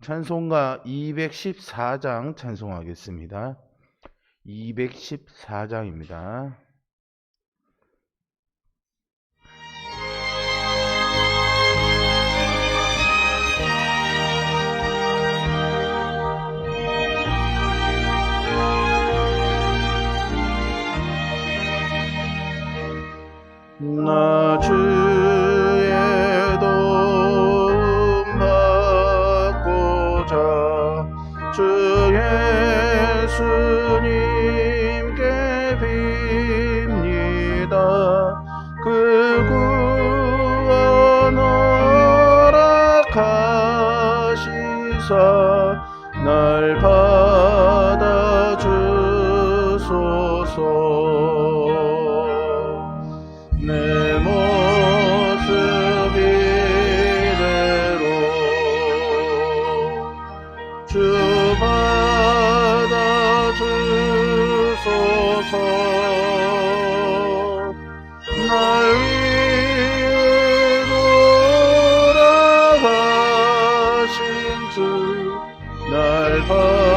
찬송가 214장 찬송하겠습니다. 214장입니다. 나 주 주 예수님 날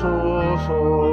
주소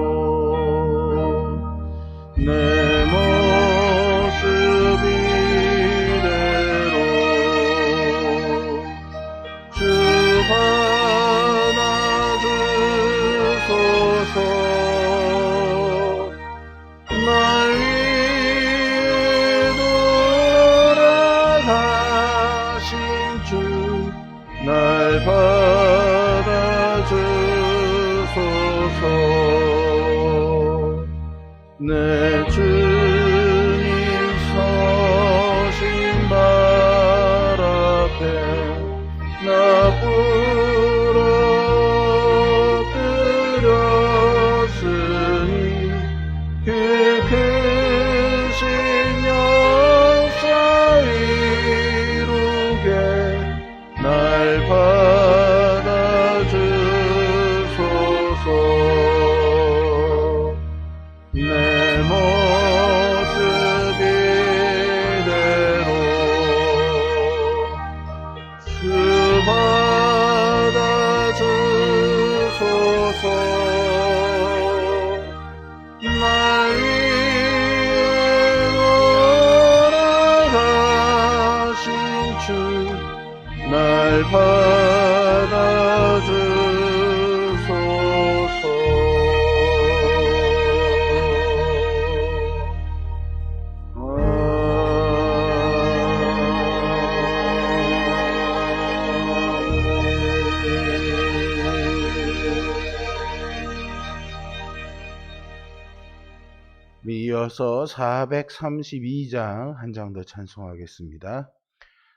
이어서 432장 한 장 더 찬송하겠습니다.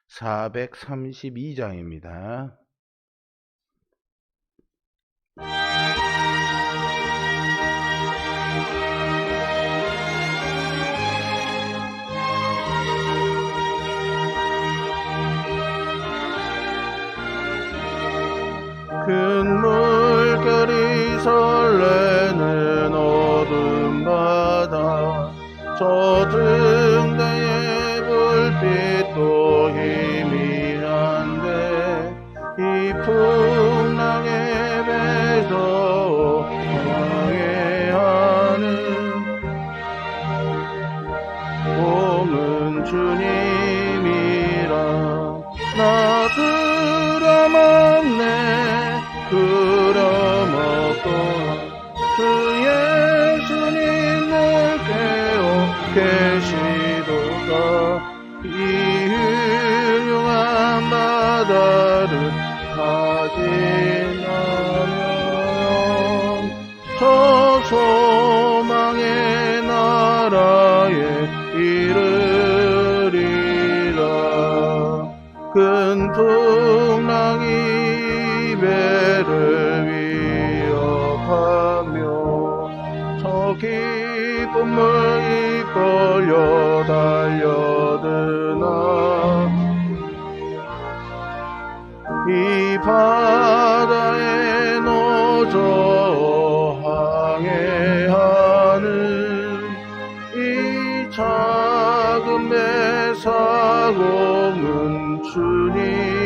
432장입니다. 큰물 저 등대의 불빛도 이르리라 큰 풍랑이 배를 위협하며 저 기쁨을 이끌려 달려드나 이 바다에 노저 항해 하는 이작 은배 사공은 주님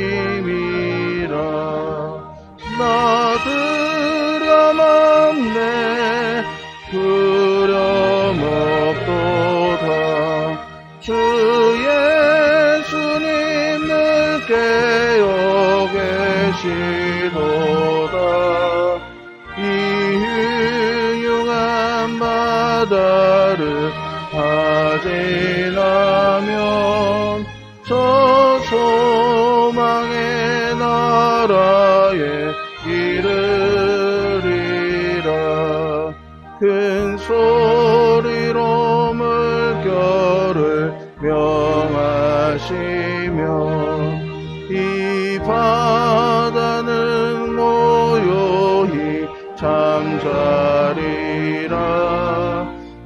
잠자리라.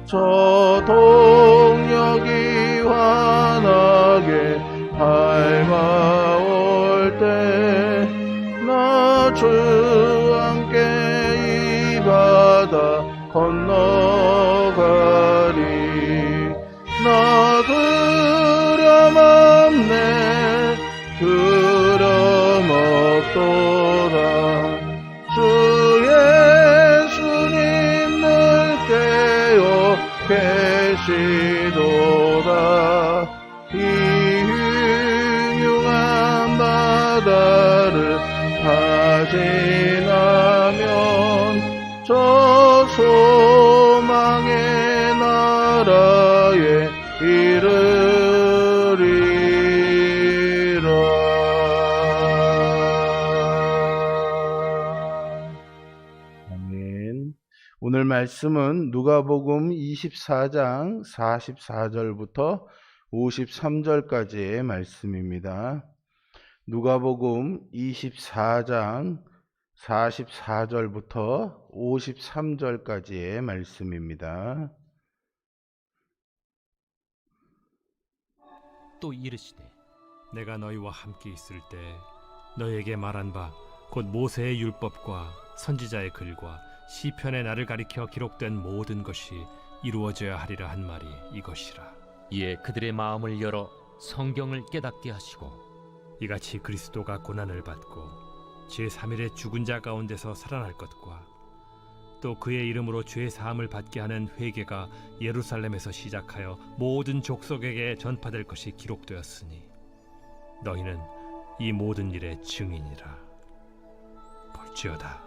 저 동력이 환하게 밝아올 때나 주와 함께 이 바다 건너가리. 나 그려먹네 그려먹도 계시도다. 이 훌륭한 바다를 가지나면 저 소망의 나라에 이르 말씀은 누가복음 24장 44절부터 53절까지의 말씀입니다. 누가복음 24장 44절부터 53절까지의 말씀입니다. 또 이르시되 내가 너희와 함께 있을 때 너희에게 말한 바 곧 모세의 율법과 선지자의 글과 시편의 나를 가리켜 기록된 모든 것이 이루어져야 하리라 한 말이 이것이라. 이에 그들의 마음을 열어 성경을 깨닫게 하시고 이같이 그리스도가 고난을 받고 제 3일에 죽은 자 가운데서 살아날 것과 또 그의 이름으로 죄 사함을 받게 하는 회개가 예루살렘에서 시작하여 모든 족속에게 전파될 것이 기록되었으니 너희는 이 모든 일의 증인이라. 볼지어다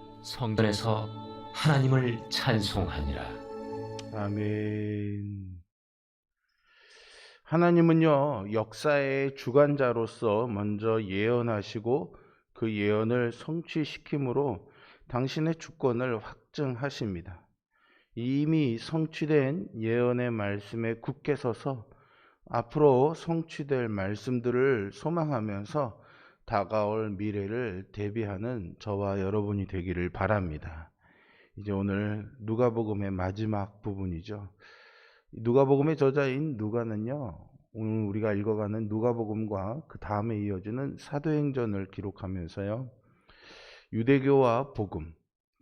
성전에서 하나님을 찬송하니라. 아멘. 하나님은요, 역사의 주관자로서 먼저 예언하시고 그 예언을 성취시킴으로 당신의 주권을 확증하십니다. 이미 성취된 예언의 말씀에 굳게 서서 앞으로 성취될 말씀들을 소망하면서 다가올 미래를 대비하는 저와 여러분이 되기를 바랍니다. 이제 오늘 누가복음의 마지막 부분이죠. 누가복음의 저자인 누가는요. 오늘 우리가 읽어가는 누가복음과 그 다음에 이어지는 사도행전을 기록하면서요. 유대교와 복음,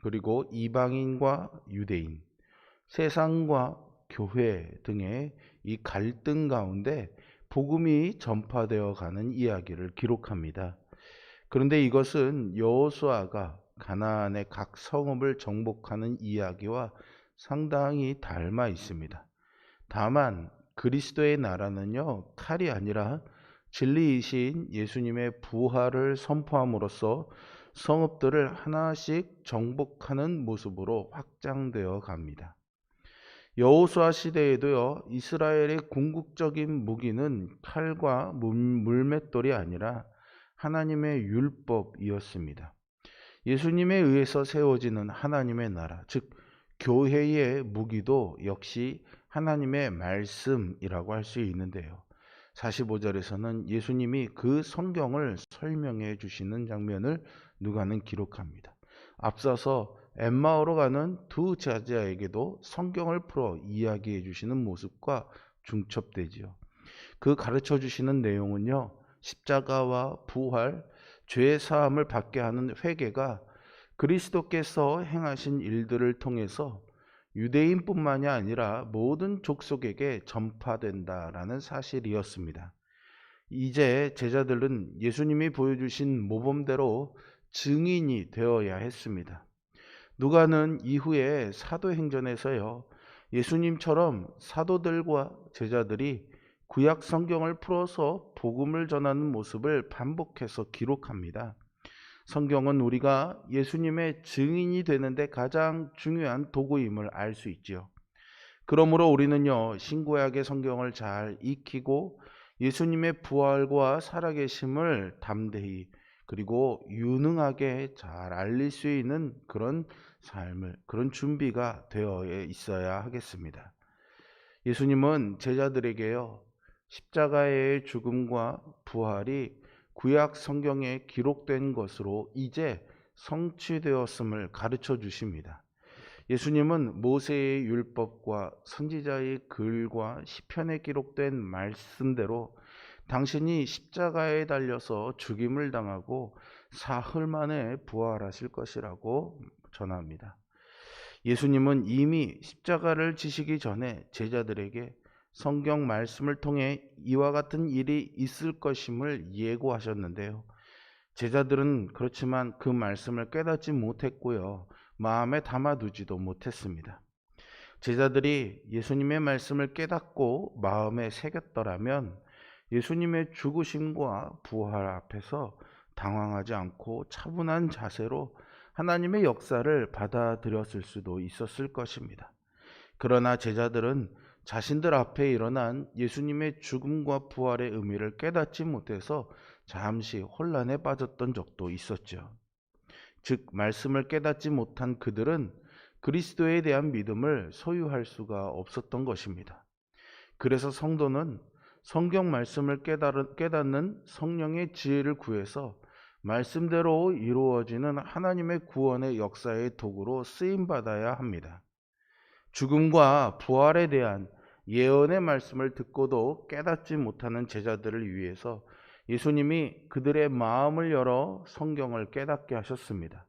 그리고 이방인과 유대인, 세상과 교회 등의 이 갈등 가운데 복음이 전파되어 가는 이야기를 기록합니다. 그런데 이것은 여호수아가 가나안의 각 성읍을 정복하는 이야기와 상당히 닮아 있습니다. 다만 그리스도의 나라는요 칼이 아니라 진리이신 예수님의 부활을 선포함으로써 성읍들을 하나씩 정복하는 모습으로 확장되어 갑니다. 여호수아 시대에도요 이스라엘의 궁극적인 무기는 칼과 물- 물맷돌이 아니라 하나님의 율법이었습니다. 예수님에 의해서 세워지는 하나님의 나라, 즉 교회의 무기도 역시 하나님의 말씀이라고 할 수 있는데요. 45절에서는 예수님이 그 성경을 설명해 주시는 장면을 누가는 기록합니다. 앞서서 엠마오로 가는 두 제자에게도 성경을 풀어 이야기해 주시는 모습과 중첩되지요. 그 가르쳐 주시는 내용은요. 십자가와 부활, 죄 사함을 받게 하는 회개가 그리스도께서 행하신 일들을 통해서 유대인뿐만이 아니라 모든 족속에게 전파된다라는 사실이었습니다. 이제 제자들은 예수님이 보여주신 모범대로 증인이 되어야 했습니다. 누가는 이후에 사도행전에서요, 예수님처럼 사도들과 제자들이 구약 성경을 풀어서 복음을 전하는 모습을 반복해서 기록합니다. 성경은 우리가 예수님의 증인이 되는데 가장 중요한 도구임을 알 수 있지요. 그러므로 우리는요, 신구약의 성경을 잘 익히고 예수님의 부활과 살아계심을 담대히 그리고 유능하게 잘 알릴 수 있는 그런 삶을, 그런 준비가 되어 있어야 하겠습니다. 예수님은 제자들에게요, 십자가의 죽음과 부활이 구약 성경에 기록된 것으로 이제 성취되었음을 가르쳐 주십니다. 예수님은 모세의 율법과 선지자의 글과 시편에 기록된 말씀대로 당신이 십자가에 달려서 죽임을 당하고 사흘 만에 부활하실 것이라고 전합니다. 예수님은 이미 십자가를 지시기 전에 제자들에게 성경 말씀을 통해 이와 같은 일이 있을 것임을 예고하셨는데요. 제자들은 그렇지만 그 말씀을 깨닫지 못했고요. 마음에 담아두지도 못했습니다. 제자들이 예수님의 말씀을 깨닫고 마음에 새겼더라면 예수님의 죽으심과 부활 앞에서 당황하지 않고 차분한 자세로 하나님의 역사를 받아들였을 수도 있었을 것입니다. 그러나 제자들은 자신들 앞에 일어난 예수님의 죽음과 부활의 의미를 깨닫지 못해서 잠시 혼란에 빠졌던 적도 있었죠. 즉, 말씀을 깨닫지 못한 그들은 그리스도에 대한 믿음을 소유할 수가 없었던 것입니다. 그래서 성도는 성경 말씀을 깨달은, 깨닫는 성령의 지혜를 구해서 말씀대로 이루어지는 하나님의 구원의 역사의 도구로 쓰임 받아야 합니다. 죽음과 부활에 대한 예언의 말씀을 듣고도 깨닫지 못하는 제자들을 위해서 예수님이 그들의 마음을 열어 성경을 깨닫게 하셨습니다.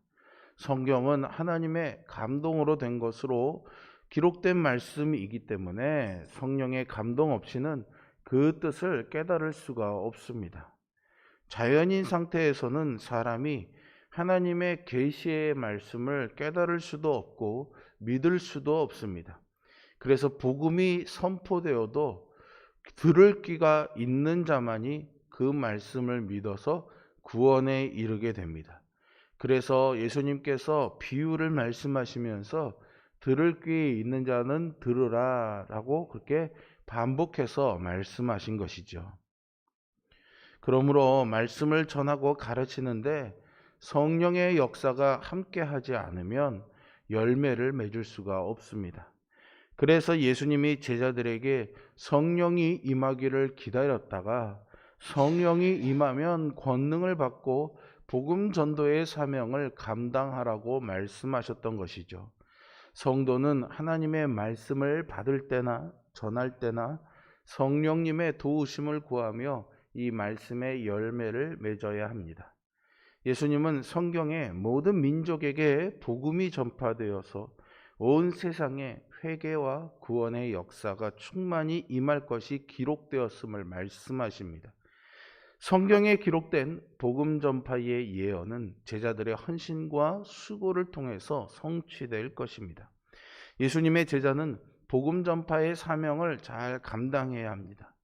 성경은 하나님의 감동으로 된 것으로 기록된 말씀이기 때문에 성령의 감동 없이는 그 뜻을 깨달을 수가 없습니다. 자연인 상태에서는 사람이 하나님의 계시의 말씀을 깨달을 수도 없고 믿을 수도 없습니다. 그래서 복음이 선포되어도 들을 귀가 있는 자만이 그 말씀을 믿어서 구원에 이르게 됩니다. 그래서 예수님께서 비유를 말씀하시면서 들을 귀 있는 자는 들으라 라고 그렇게 반복해서 말씀하신 것이죠. 그러므로 말씀을 전하고 가르치는데 성령의 역사가 함께 하지 않으면 열매를 맺을 수가 없습니다. 그래서 예수님이 제자들에게 성령이 임하기를 기다렸다가 성령이 임하면 권능을 받고 복음 전도의 사명을 감당하라고 말씀하셨던 것이죠. 성도는 하나님의 말씀을 받을 때나 전할 때나 성령님의 도우심을 구하며 이 말씀의 열매를 맺어야 합니다. 예수님은 성경의 모든 민족에게 복음이 전파되어서 온 세상에 회개와 구원의 역사가 충만히 임할 것이 기록되었음을 말씀하십니다. 성경에 기록된 복음 전파의 예언은 제자들의 헌신과 수고를 통해서 성취될 것입니다. 예수님의 제자는 복음 전파의 사명을 잘 감당해야 합니다.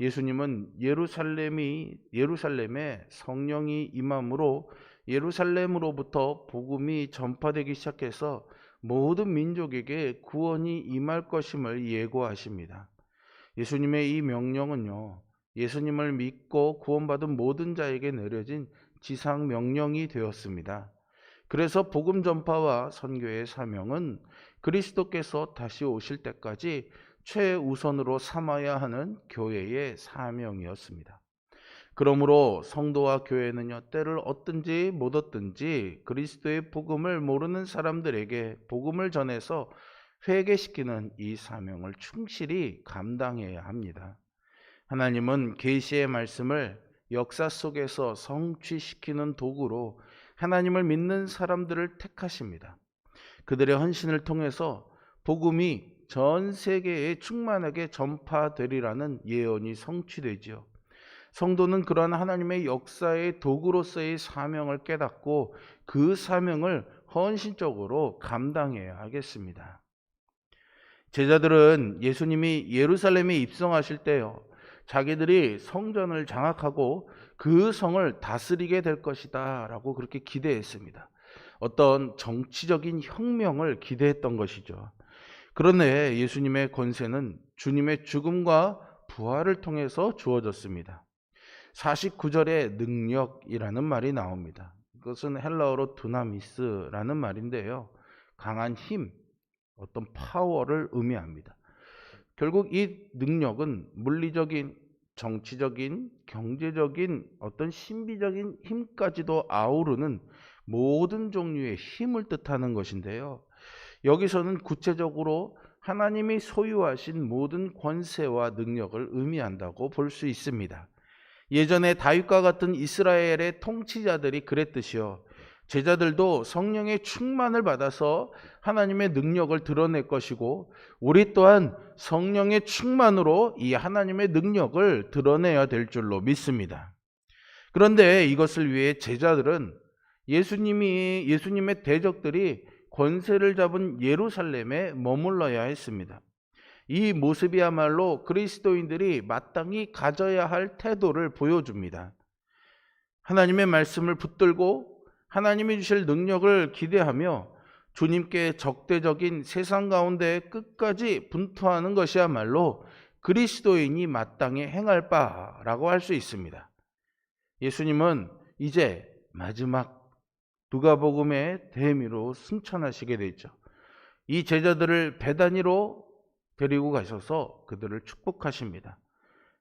예수님은 예루살렘이 예루살렘에 성령이 임함으로 예루살렘으로부터 복음이 전파되기 시작해서 모든 민족에게 구원이 임할 것임을 예고하십니다. 예수님의 이 명령은요. 예수님을 믿고 구원받은 모든 자에게 내려진 지상 명령이 되었습니다. 그래서 복음 전파와 선교의 사명은 그리스도께서 다시 오실 때까지 최우선으로 삼아야 하는 교회의 사명이었습니다. 그러므로 성도와 교회는요, 때를 얻든지 못 얻든지 그리스도의 복음을 모르는 사람들에게 복음을 전해서 회개시키는 이 사명을 충실히 감당해야 합니다. 하나님은 계시의 말씀을 역사 속에서 성취시키는 도구로 하나님을 믿는 사람들을 택하십니다. 그들의 헌신을 통해서 복음이 전 세계에 충만하게 전파되리라는 예언이 성취되지요. 성도는 그러한 하나님의 역사의 도구로서의 사명을 깨닫고 그 사명을 헌신적으로 감당해야 하겠습니다. 제자들은 예수님이 예루살렘에 입성하실 때요. 자기들이 성전을 장악하고 그 성을 다스리게 될 것이다 라고 그렇게 기대했습니다. 어떤 정치적인 혁명을 기대했던 것이죠. 그런데 예수님의 권세는 주님의 죽음과 부활을 통해서 주어졌습니다. 49절에 능력이라는 말이 나옵니다. 그것은 헬라어로 두나미스라는 말인데요. 강한 힘, 어떤 파워를 의미합니다. 결국 이 능력은 물리적인, 정치적인, 경제적인 어떤 신비적인 힘까지도 아우르는 모든 종류의 힘을 뜻하는 것인데요. 여기서는 구체적으로 하나님이 소유하신 모든 권세와 능력을 의미한다고 볼 수 있습니다. 예전에 다윗과 같은 이스라엘의 통치자들이 그랬듯이요. 제자들도 성령의 충만을 받아서 하나님의 능력을 드러낼 것이고 우리 또한 성령의 충만으로 이 하나님의 능력을 드러내야 될 줄로 믿습니다. 그런데 이것을 위해 제자들은 예수님이 예수님의 대적들이 권세를 잡은 예루살렘에 머물러야 했습니다. 이 모습이야말로 그리스도인들이 마땅히 가져야 할 태도를 보여줍니다. 하나님의 말씀을 붙들고 하나님이 주실 능력을 기대하며 주님께 적대적인 세상 가운데 끝까지 분투하는 것이야말로 그리스도인이 마땅히 행할 바라고 할 수 있습니다. 예수님은 이제 마지막 누가복음의 대미로 승천하시게 되죠. 이 제자들을 배단위로 데리고 가셔서 그들을 축복하십니다.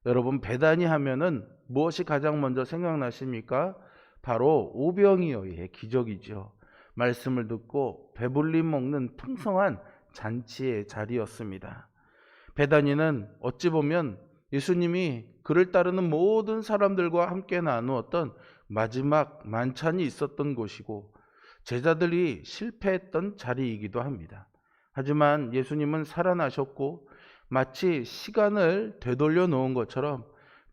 여러분 배단위 하면은 무엇이 가장 먼저 생각나십니까? 바로 오병이어의 기적이죠. 말씀을 듣고 배불림 먹는 풍성한 잔치의 자리였습니다. 배단위는 어찌 보면 예수님이 그를 따르는 모든 사람들과 함께 나누었던 마지막 만찬이 있었던 곳이고 제자들이 실패했던 자리이기도 합니다. 하지만 예수님은 살아나셨고 마치 시간을 되돌려 놓은 것처럼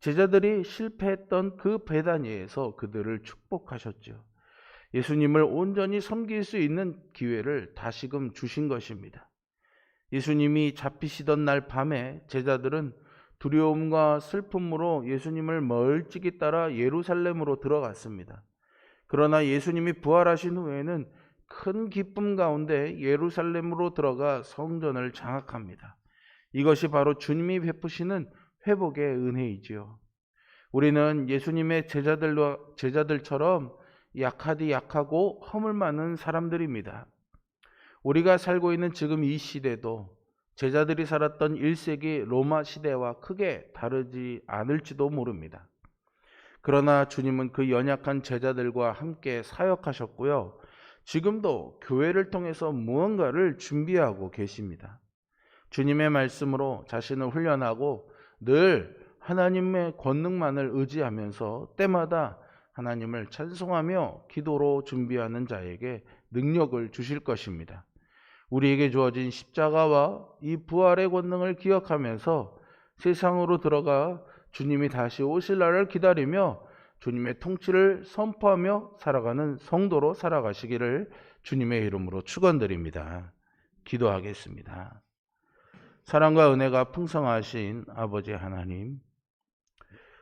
제자들이 실패했던 그 배단 위에서 그들을 축복하셨죠. 예수님을 온전히 섬길 수 있는 기회를 다시금 주신 것입니다. 예수님이 잡히시던 날 밤에 제자들은 두려움과 슬픔으로 예수님을 멀찍이 따라 예루살렘으로 들어갔습니다. 그러나 예수님이 부활하신 후에는 큰 기쁨 가운데 예루살렘으로 들어가 성전을 장악합니다. 이것이 바로 주님이 베푸시는 회복의 은혜이지요. 우리는 예수님의 제자들과 제자들처럼 약하디 약하고 허물 많은 사람들입니다. 우리가 살고 있는 지금 이 시대도 제자들이 살았던 1세기 로마 시대와 크게 다르지 않을지도 모릅니다. 그러나 주님은 그 연약한 제자들과 함께 사역하셨고요. 지금도 교회를 통해서 무언가를 준비하고 계십니다. 주님의 말씀으로 자신을 훈련하고 늘 하나님의 권능만을 의지하면서 때마다 하나님을 찬송하며 기도로 준비하는 자에게 능력을 주실 것입니다. 우리에게 주어진 십자가와 이 부활의 권능을 기억하면서 세상으로 들어가 주님이 다시 오실 날을 기다리며 주님의 통치를 선포하며 살아가는 성도로 살아가시기를 주님의 이름으로 축원드립니다. 기도하겠습니다. 사랑과 은혜가 풍성하신 아버지 하나님,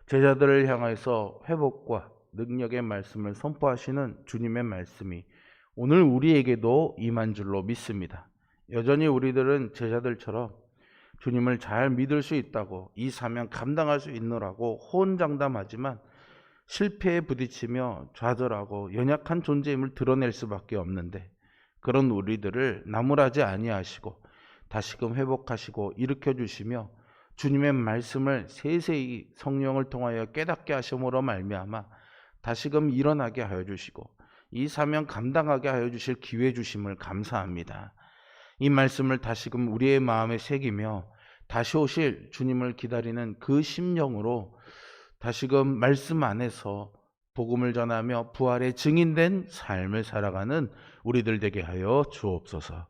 제자들을 향해서 회복과 능력의 말씀을 선포하시는 주님의 말씀이 오늘 우리에게도 임한 줄로 믿습니다. 여전히 우리들은 제자들처럼 주님을 잘 믿을 수 있다고 이 사명 감당할 수 있노라고 호언장담하지만 실패에 부딪히며 좌절하고 연약한 존재임을 드러낼 수밖에 없는데 그런 우리들을 나무라지 아니하시고 다시금 회복하시고 일으켜 주시며 주님의 말씀을 세세히 성령을 통하여 깨닫게 하심으로 말미암아 다시금 일어나게 하여 주시고 이 사명 감당하게 하여 주실 기회 주심을 감사합니다. 이 말씀을 다시금 우리의 마음에 새기며 다시 오실 주님을 기다리는 그 심령으로 다시금 말씀 안에서 복음을 전하며 부활의 증인된 삶을 살아가는 우리들 되게 하여 주옵소서.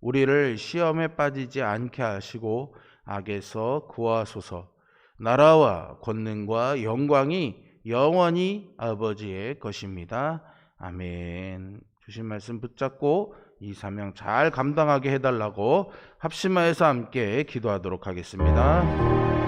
우리를 시험에 빠지지 않게 하시고 악에서 구하소서. 나라와 권능과 영광이 영원히 아버지의 것입니다. 아멘. 주신 말씀 붙잡고 이 사명 잘 감당하게 해달라고 합심하여서 함께 기도하도록 하겠습니다.